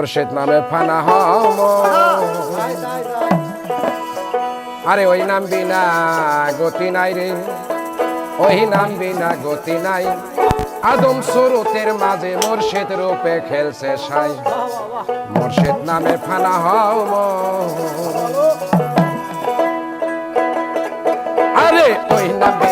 মুর্শিদ নামে ফানা হম। আরে ওই নাম বিনা গতি নাই রে। ওই নাম বিনা গতি নাই। আদম সুরতের মাঝে মুর্শিদ রূপে খেলছে সাই। মুর্শিদ নামে ফানা হম। আরে ওই নাম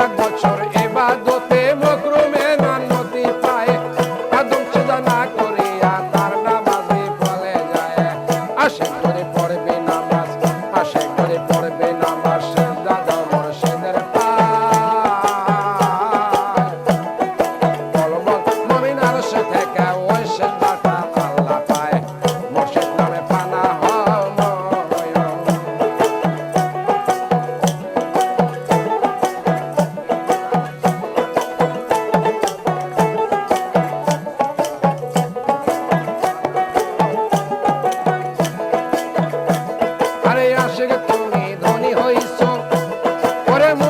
like what you're.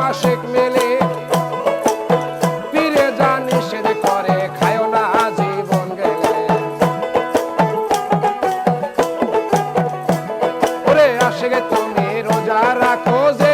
মাসিক মেলে। ফিরে যা করে খায় না জীবন গেলে। তুমি রোজা রাখো যে